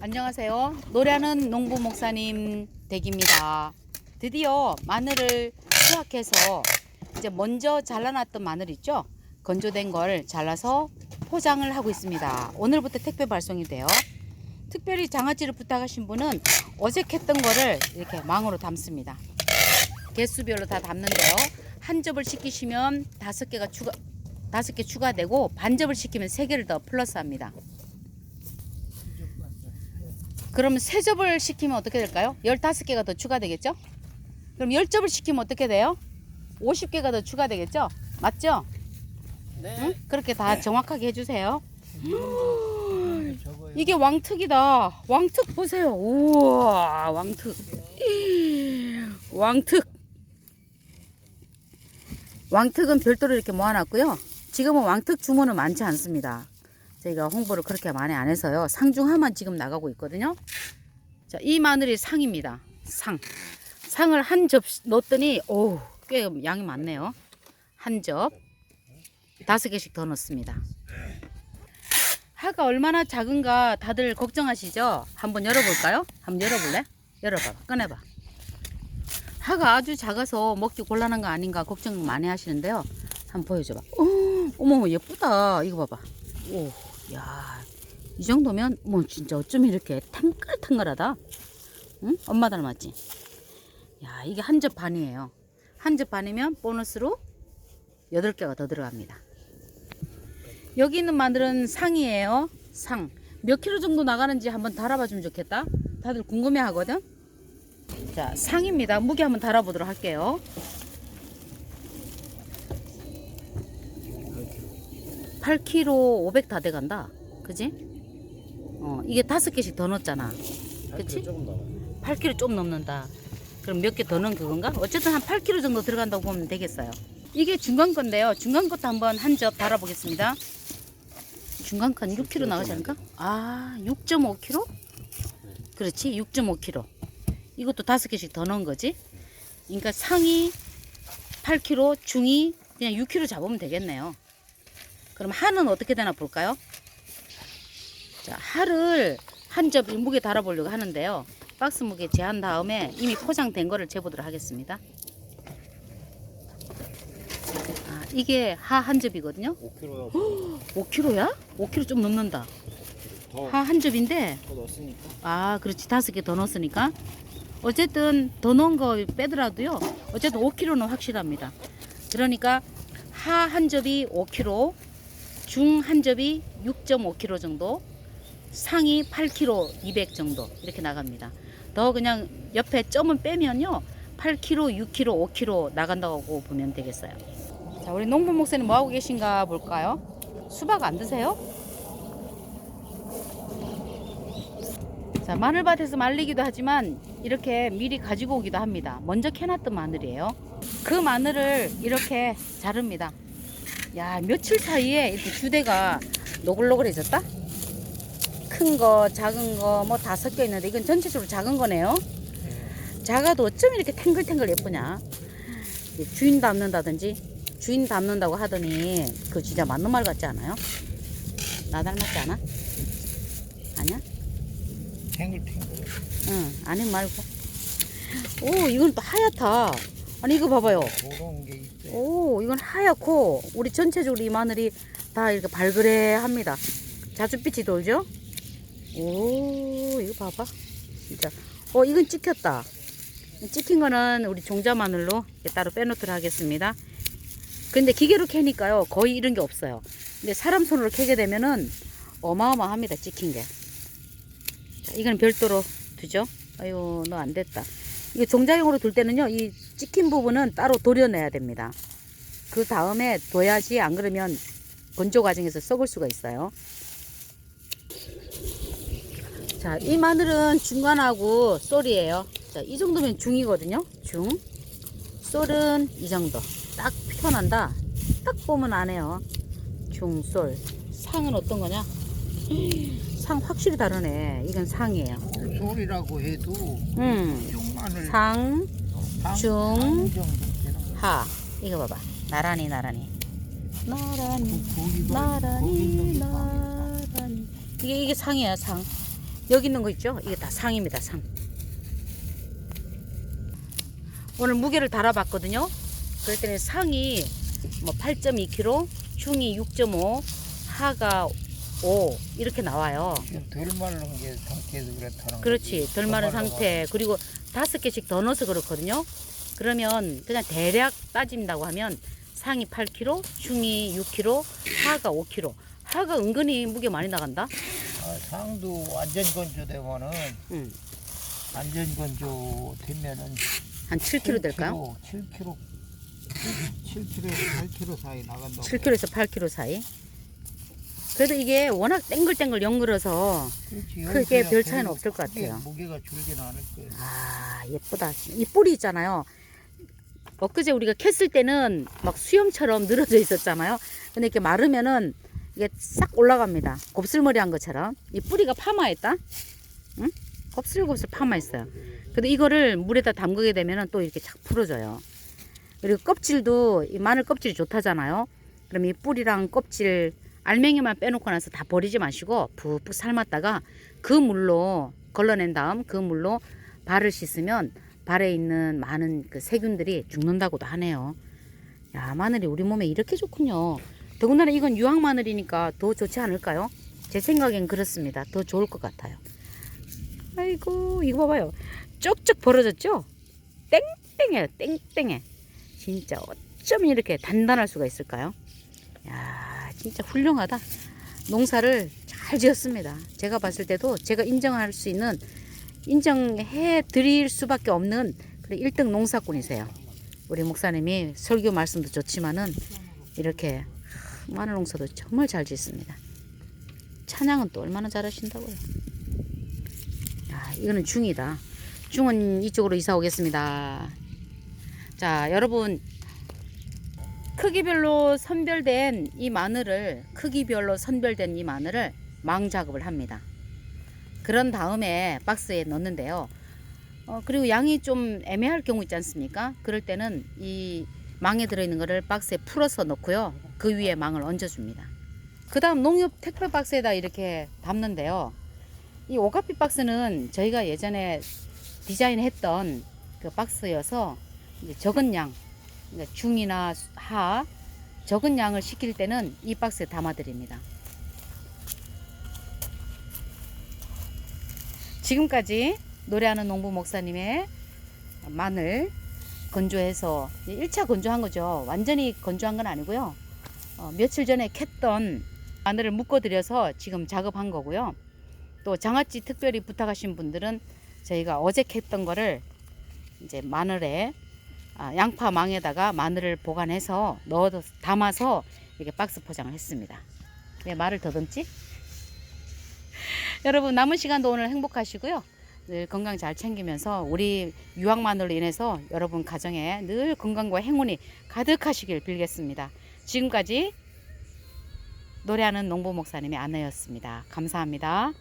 안녕하세요. 노래하는 농부 목사님 댁입니다. 드디어 마늘을 수확해서 이제 먼저 잘라놨던 마늘 있죠? 건조된 걸 잘라서 포장을 하고 있습니다. 오늘부터 택배 발송이 돼요. 특별히 장아찌를 부탁하신 분은 어색했던 거를 이렇게 망으로 담습니다. 개수별로 다 담는데요. 한 접을 시키시면 다섯 개가 추가 다섯 개 추가되고 반 접을 시키면 세 개를 더 플러스합니다. 그러면 세 접을 시키면 어떻게 될까요? 15개가 더 추가되겠죠? 그럼 10접을 시키면 어떻게 돼요? 50개가 더 추가되겠죠? 맞죠? 네. 응? 그렇게 다 정확하게 해주세요. 저거요. 이게 왕특이다. 왕특 보세요. 우와, 왕특. 왕특. 왕특은 별도로 이렇게 모아놨고요. 지금은 왕특 주문은 많지 않습니다. 저희가 홍보를 그렇게 많이 안 해서요. 상중하만 지금 나가고 있거든요. 자, 이 마늘이 상입니다. 상. 상을 한접 넣었더니, 오, 꽤 양이 많네요. 한 접. 다섯 개씩 더 넣습니다. 하가 얼마나 작은가 다들 걱정하시죠? 한번 열어볼까요? 한번 열어볼래? 열어봐. 꺼내봐. 하가 아주 작아서 먹기 곤란한 거 아닌가 걱정 많이 하시는데요. 한번 보여줘봐. 어, 어머 예쁘다. 이거 봐봐. 오, 야, 이 정도면 뭐 진짜 어쩜 이렇게 탱글탱글하다. 응? 엄마 닮았지? 야, 이게 한 접 반이에요. 한 접 반이면 보너스로 여덟 개가 더 들어갑니다. 여기 있는 마늘은 상이에요. 상. 몇 킬로 정도 나가는지 한번 달아봐 주면 좋겠다. 다들 궁금해 하거든. 자, 상입니다. 무게 한번 달아보도록 할게요. 8kg 500 다 돼간다. 그지? 어, 이게 다섯 개씩 더 넣었잖아. 그치? 조금 남아. 8kg 좀 넘는다. 그럼 몇 개 더 넣은 그건가? 어쨌든 한 8kg 정도 들어간다고 보면 되겠어요. 이게 중간 건데요. 중간 것도 한번 한 접 달아보겠습니다. 중간 건 6kg 나가지 않을까? 아, 6.5kg? 그렇지, 6.5kg. 이것도 다섯 개씩 더 넣은 거지. 그러니까 상이 8kg, 중이 그냥 6kg 잡으면 되겠네요. 그럼 하는 어떻게 되나 볼까요? 자, 하를 한 접 무게 달아보려고 하는데요. 박스 무게 재한 다음에 이미 포장된 거를 재보도록 하겠습니다. 아, 이게 하 한 접이거든요. 5kg 5kg야? 5kg 좀 넘는다. 더, 하한 접인데, 더 넣었으니까. 아, 그렇지. 다섯 개 더 넣었으니까. 어쨌든 더 넣은 거 빼더라도요. 어쨌든 5kg는 확실합니다. 그러니까 하 한 접이 5kg, 중 한 접이 6.5kg 정도, 상이 8kg 200 정도 이렇게 나갑니다. 더 그냥 옆에 점은 빼면요. 8kg, 6kg, 5kg 나간다고 보면 되겠어요. 자, 우리 농부 목사님 뭐 하고 계신가 볼까요? 수박 안 드세요? 자, 마늘밭에서 말리기도 하지만 이렇게 미리 가지고 오기도 합니다. 먼저 캐놨던 마늘이에요. 그 마늘을 이렇게 자릅니다. 야, 며칠 사이에 이렇게 주대가 노글노글해졌다? 큰 거, 작은 거, 뭐 다 섞여 있는데 이건 전체적으로 작은 거네요. 작아도 어쩜 이렇게 탱글탱글 예쁘냐? 이 주인 닮는다든지 주인 닮는다고 하더니 그 진짜 맞는 말 같지 않아요? 나 닮았지 않아? 아니야? 탱글탱글. 응, 아니 말고. 오, 이건 또 하얗다. 아니, 이거 봐봐요. 그런 게 있대. 오, 이건 하얗고, 우리 전체적으로 이 마늘이 다 이렇게 발그레 합니다. 자줏빛이 돌죠? 오, 이거 봐봐. 진짜. 어, 이건 찍혔다. 찍힌 거는 우리 종자 마늘로 따로 빼놓도록 하겠습니다. 근데 기계로 캐니까요, 거의 이런 게 없어요. 근데 사람 손으로 캐게 되면은 어마어마합니다, 찍힌 게. 자, 이건 별도로 두죠. 아유, 너 안 됐다. 이거 종자용으로 둘 때는요, 이 찍힌 부분은 따로 도려내야 됩니다. 그 다음에 둬야지 안 그러면 건조 과정에서 썩을 수가 있어요. 자, 이 마늘은 중간하고 쏠이에요. 자, 이 정도면 중이거든요. 중. 쏠은 이 정도. 딱 표현한다. 딱 보면 안 해요. 중, 쏠. 상은 어떤 거냐? 상 확실히 다르네. 이건 상이에요. 소리라고 해도 음. 상, 반- 중. 하. 이거 봐봐. 나란히, 나란히. 나란히, 나란히, 나란히. 이게, 이게 상이야, 상. 여기 있는 거 있죠? 이게 다 상입니다, 상. 오늘 무게를 달아봤거든요. 그랬더니 상이 뭐 8.2kg, 중이 6.5, 하가 5 이렇게 나와요. 덜 마른 게 상태에서 그렇다는 그렇지. 덜 마른 상태. 그리고 다섯 개씩 더 넣어서 그렇거든요. 그러면 그냥 대략 따진다고 하면 상이 8kg, 중이 6kg, 하가 5kg. 하가 은근히 무게 많이 나간다. 아, 상도 완전 건조되면은 응. 완전 건조 되면은 한 7kg 될까요? 7kg 7kg에서 8kg 사이 나간다고. 7kg에서 8kg 사이. 그래도 이게 워낙 땡글땡글 그렇지, 크게 별 차이는 없을 것 같아요. 무게가 줄지는 않을 거예요. 아 예쁘다. 이 뿌리 있잖아요. 엊그제 우리가 캤을 때는 막 수염처럼 늘어져 있었잖아요. 근데 이렇게 마르면은 이게 싹 올라갑니다. 곱슬머리 한 것처럼. 이 뿌리가 파마했다. 응? 곱슬곱슬 파마했어요. 근데 이거를 물에다 담그게 되면은 또 이렇게 착 풀어져요. 그리고 껍질도 이 마늘 껍질이 좋다잖아요. 그럼 이 뿌리랑 껍질 알맹이만 빼놓고 나서 다 버리지 마시고 푹푹 삶았다가 그 물로 걸러낸 다음 그 물로 발을 씻으면 발에 있는 많은 그 세균들이 죽는다고도 하네요. 야 마늘이 우리 몸에 이렇게 좋군요. 더군다나 이건 유황 마늘이니까 더 좋지 않을까요? 제 생각엔 그렇습니다. 더 좋을 것 같아요. 아이고 이거 봐봐요. 쪽쪽 벌어졌죠? 땡땡해 땡땡해. 진짜 어쩜 이렇게 단단할 수가 있을까요? 야 진짜 훌륭하다. 농사를 잘 지었습니다. 제가 봤을 때도 제가 인정할 수 있는 인정해 드릴 수밖에 없는 그런 1등 농사꾼이세요. 우리 목사님이 설교 말씀도 좋지만은 이렇게 마늘 농사도 정말 잘 짓습니다. 찬양은 또 얼마나 잘하신다고요. 야, 이거는 중이다. 중은 이쪽으로 이사 오겠습니다. 자, 여러분 크기별로 선별된 이 마늘을 크기별로 선별된 이 마늘을 망 작업을 합니다. 그런 다음에 박스에 넣는데요. 어, 그리고 양이 좀 애매할 경우 있지 않습니까? 그럴 때는 이 망에 들어있는 거를 박스에 풀어서 넣고요. 그 위에 망을 얹어줍니다. 그 다음 농협 택배 박스에다 이렇게 담는데요. 이 오가피 박스는 저희가 예전에 디자인했던 그 박스여서 적은 양, 중이나 하, 적은 양을 시킬 때는 이 박스에 담아 드립니다. 지금까지 노래하는 농부 목사님의 마늘 건조해서 1차 건조한 거죠. 완전히 건조한 건 아니고요. 어, 며칠 전에 캤던 마늘을 묶어드려서 지금 작업한 거고요. 또 장아찌 특별히 부탁하신 분들은 저희가 어제 캤던 거를 이제 마늘에 아, 양파 망에다가 마늘을 보관해서 넣어 담아서 이렇게 박스 포장을 했습니다. 왜 말을 더듬지? 여러분 남은 시간도 오늘 행복하시고요. 늘 건강 잘 챙기면서 우리 마늘로 인해서 여러분 가정에 늘 건강과 행운이 가득하시길 빌겠습니다. 지금까지 노래하는 농부 목사님의 아내였습니다. 감사합니다.